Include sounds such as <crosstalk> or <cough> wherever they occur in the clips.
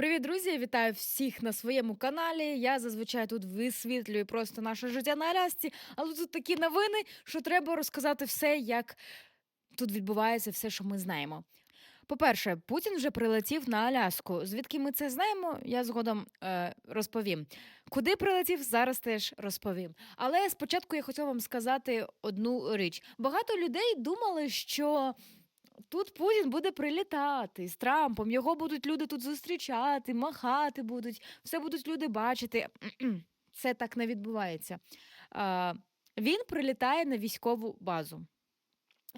Привіт, друзі! Вітаю всіх на своєму каналі. Я зазвичай тут висвітлюю просто наше життя на Алясці, але тут такі новини, що треба розказати все, як тут відбувається все, що ми знаємо. По-перше, Путін вже прилетів на Аляску. Звідки ми це знаємо, я згодом е, розповім. Куди прилетів, зараз теж розповім. Але спочатку я хотіла вам сказати одну річ. Багато людей думали, що Тут Путін буде прилітати з Трампом, його будуть люди тут зустрічати, махати будуть, все будуть люди бачити. <clears throat> Це так не відбувається. Він прилітає на військову базу.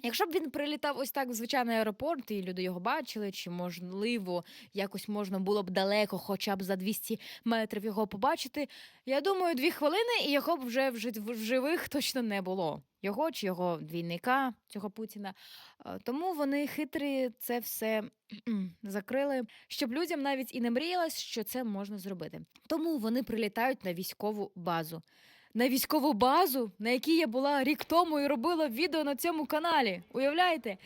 Якщо б він прилітав ось так в звичайний аеропорт, і люди його бачили, чи можливо якось можна було б далеко, хоча б за 200 метрів його побачити, я думаю, дві хвилини, і його б вже в живих точно не було. Його чи його двійника, цього Путіна. Е, Тому вони хитрі це все <clears throat> закрили, щоб людям навіть і не мріялось, що це можна зробити. Тому вони прилітають на військову базу. На військову базу, на якій я була рік тому і робила відео на цьому каналі. Уявляєте?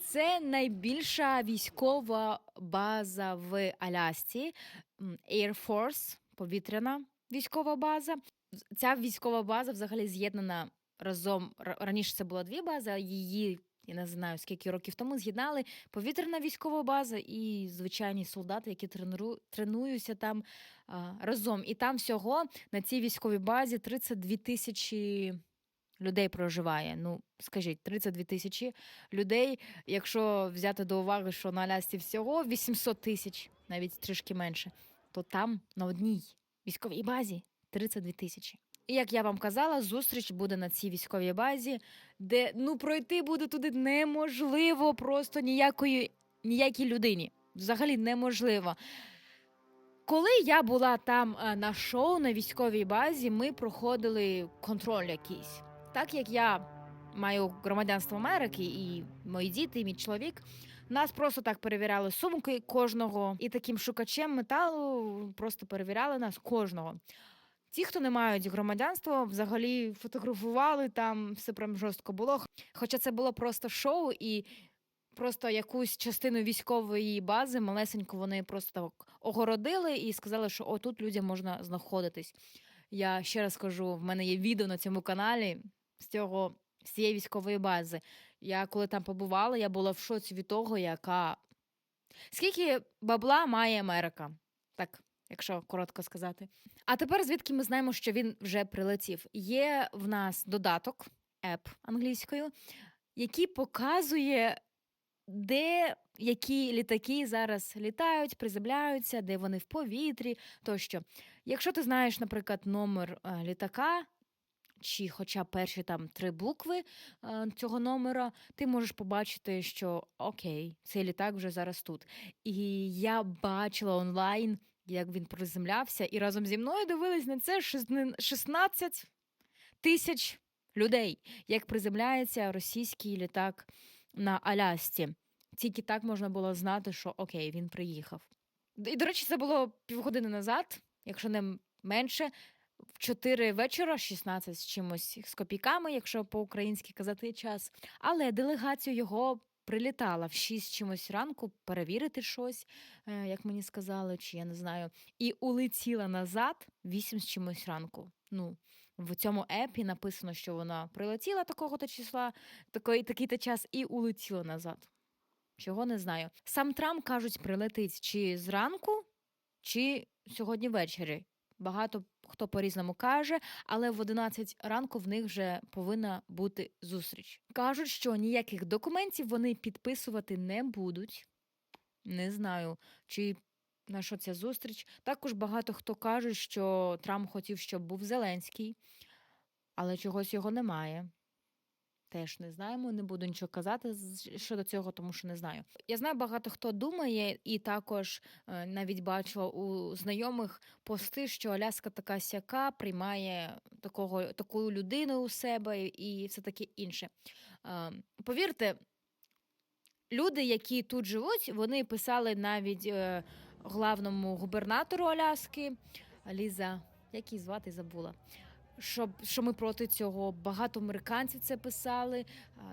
Це найбільша військова база в Алясці, Air Force, повітряна військова база. Ця військова база взагалі з'єднана разом. Раніше це була дві бази, її я не знаю скільки років тому з'єднали повітряна військова база і звичайні солдати, які тренуються там а, разом. І там всього на цій військовій базі 32 тисячі людей проживає. Ну, скажіть, 32 тисячі людей. Якщо взяти до уваги, що на Алясці всього 800 тисяч, навіть трішки менше, то там на одній військовій базі 32 тисячі. Як я вам казала, зустріч буде на цій військовій базі, де ну пройти буде туди неможливо просто ніякої ніякій людині. Взагалі неможливо. Коли я була там е, на шоу на військовій базі, ми проходили контроль якийсь. Так як я маю громадянство Америки, і мої діти, і мій чоловік, нас просто так перевіряли сумки кожного, і таким шукачем металу просто перевіряли нас кожного. Ті, хто не мають громадянства, взагалі фотографували там, все прям жорстко було. Хоча це було просто шоу, і просто якусь частину військової бази малесеньку вони просто так огородили і сказали, що отут людям можна знаходитись. Я ще раз кажу, в мене є відео на цьому каналі з цього з цієї військової бази. Я коли там побувала, я була в шоці від того, яка скільки бабла має Америка. Так, якщо коротко сказати. А тепер звідки ми знаємо, що він вже прилетів? Є в нас додаток, еп англійською, який показує, де які літаки зараз літають, приземляються, де вони в повітрі тощо. Якщо ти знаєш, наприклад, номер е, літака. Чи хоча перші там три букви е, цього номера, ти можеш побачити, що окей, цей літак вже зараз тут. І я бачила онлайн, як він приземлявся, і разом зі мною дивились на це шестни- 16 тисяч людей, як приземляється російський літак на Алясці. Тільки так можна було знати, що окей, він приїхав. І, до речі, це було півгодини назад, якщо не менше, в 4 вечора, 16 з чимось з копійками, якщо по-українськи казати час. Але делегацію його прилітала в 6 чимось ранку перевірити щось, е, як мені сказали, чи я не знаю, і улетіла назад 8 з чимось ранку. Ну, в цьому епі написано, що вона прилетіла такого-то числа, такий, такий-то час, і улетіла назад. Чого не знаю. Сам Трамп кажуть, прилетить чи зранку, чи сьогодні ввечері. Багато хто по-різному каже, але в 11 ранку в них вже повинна бути зустріч. Кажуть, що ніяких документів вони підписувати не будуть. Не знаю, чи на що ця зустріч. Також багато хто каже, що Трамп хотів, щоб був Зеленський, але чогось його немає. Теж не знаємо, не буду нічого казати щодо цього, тому що не знаю. Я знаю, багато хто думає, і також е, навіть бачила у знайомих пости, що Аляска така сяка приймає такого, таку людину у себе і все таке інше. Е, Повірте, люди, які тут живуть, вони писали навіть е, главному губернатору Аляски Ліза, як її звати, забула. Щоб що ми проти цього. Багато американців це писали.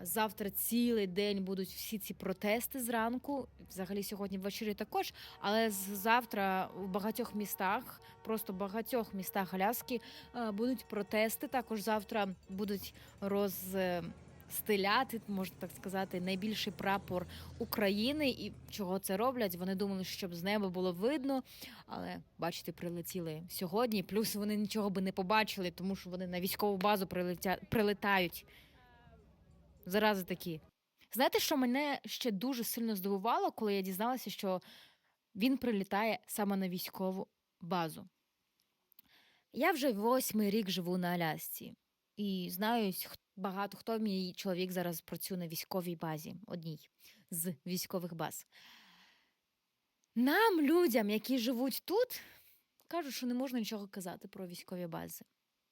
Завтра цілий день будуть всі ці протести зранку. Взагалі сьогодні ввечері також. Але завтра у багатьох містах, просто багатьох містах Аляски е, будуть протести. Також завтра будуть розстеляти, можна так сказати, найбільший прапор України. І чого це роблять? Вони думали, щоб з неба було видно. Але бачите, прилетіли сьогодні. Плюс вони нічого би не побачили, тому що вони на військову базу прилетя... прилетають. Зарази такі. Знаєте, що мене ще дуже сильно здивувало, коли я дізналася, що він прилітає саме на військову базу. Я вже восьмий рік живу на Алясці і знаю багато хто мій чоловік зараз працює на військовій базі, одній з військових баз. Нам, людям, які живуть тут, кажуть, що не можна нічого казати про військові бази.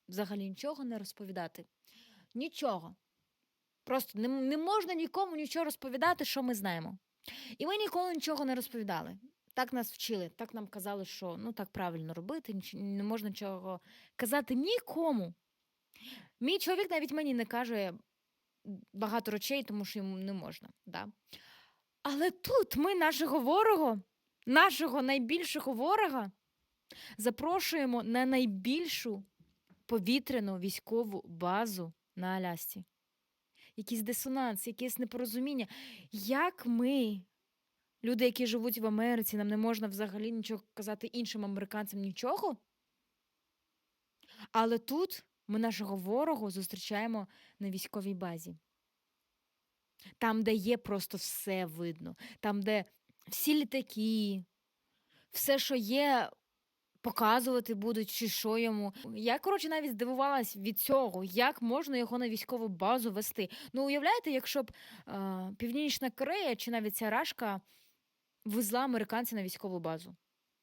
Взагалі нічого не розповідати. Нічого. Просто не, не можна нікому нічого розповідати, що ми знаємо. І ми ніколи нічого не розповідали. Так нас вчили, так нам казали, що ну так правильно робити, не можна нічого казати нікому. Мій чоловік навіть мені не каже багато речей, тому що йому не можна. Да? Але тут ми нашого ворога, нашого найбільшого ворога, запрошуємо на найбільшу повітряну військову базу на Алясці. Якийсь дисонанс, якесь непорозуміння. Як ми, люди, які живуть в Америці, нам не можна взагалі нічого казати іншим американцям нічого. Але тут ми нашого ворога зустрічаємо на військовій базі. Там, де є просто все видно, там, де всі літаки, все, що є, показувати будуть, чи що йому. Я, коротше, навіть здивувалась від цього, як можна його на військову базу вести. Ну, уявляєте, якщо б е, Північна Корея чи навіть ця Рашка везла американця на військову базу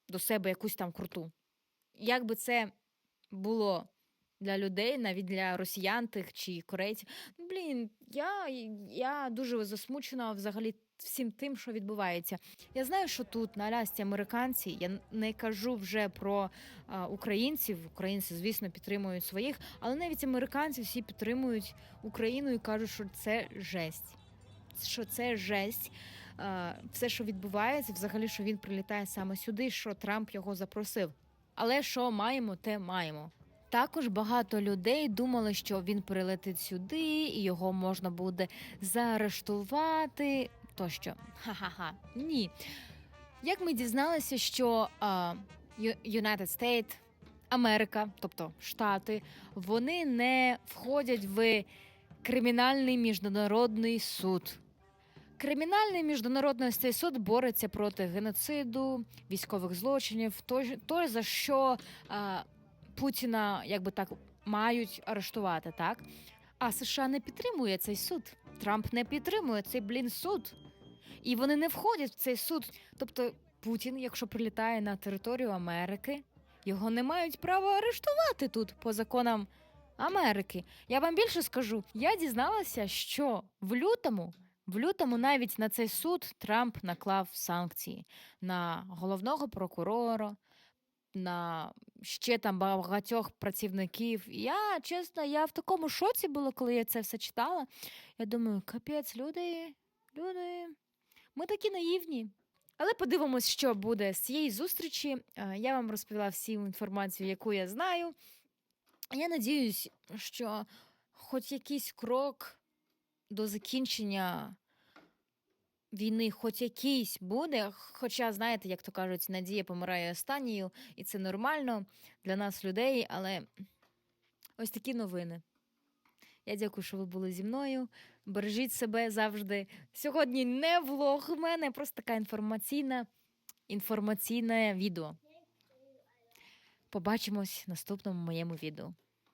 до себе якусь там круту. Як би це було для людей, навіть для росіян тих чи корейців. Ну, Блін, я, я дуже засмучена взагалі всім тим, що відбувається. Я знаю, що тут на Алясці американці, я не кажу вже про а, українців. Українці, звісно, підтримують своїх, але навіть американці всі підтримують Україну і кажуть, що це жесть. Що це жесть. Все, що відбувається, взагалі, що він прилітає саме сюди, що Трамп його запросив. Але що маємо, те маємо. Також багато людей думали, що він прилетить сюди, і його можна буде заарештувати. Тощо, ха-ха-ха, ні. Як ми дізналися, що Ю- United States, Америка, тобто Штати, вони не входять в кримінальний міжнародний суд. Кримінальний міжнародний суд бореться проти геноциду, військових злочинів, той, той за що а, Путіна, якби так, мають арештувати, так? А США не підтримує цей суд. Трамп не підтримує цей блін суд. І вони не входять в цей суд. Тобто, Путін, якщо прилітає на територію Америки, його не мають права арештувати тут по законам Америки. Я вам більше скажу, я дізналася, що в лютому. В лютому навіть на цей суд Трамп наклав санкції на головного прокурора, на ще там багатьох працівників. Я чесно, я в такому шоці була, коли я це все читала. Я думаю, капець, люди, люди, ми такі наївні. Але подивимось, що буде з цієї зустрічі. Е, Я вам розповіла всю інформацію, яку я знаю. Я надіюсь, що хоч якийсь крок до закінчення війни, хоч якийсь буде. Хоча, знаєте, як то кажуть, надія помирає останньою, і це нормально для нас, людей. Але ось такі новини. Я дякую, що ви були зі мною. Бережіть себе завжди. Сьогодні не влог в мене, просто така інформаційна, інформаційне відео. Побачимось в наступному моєму відео.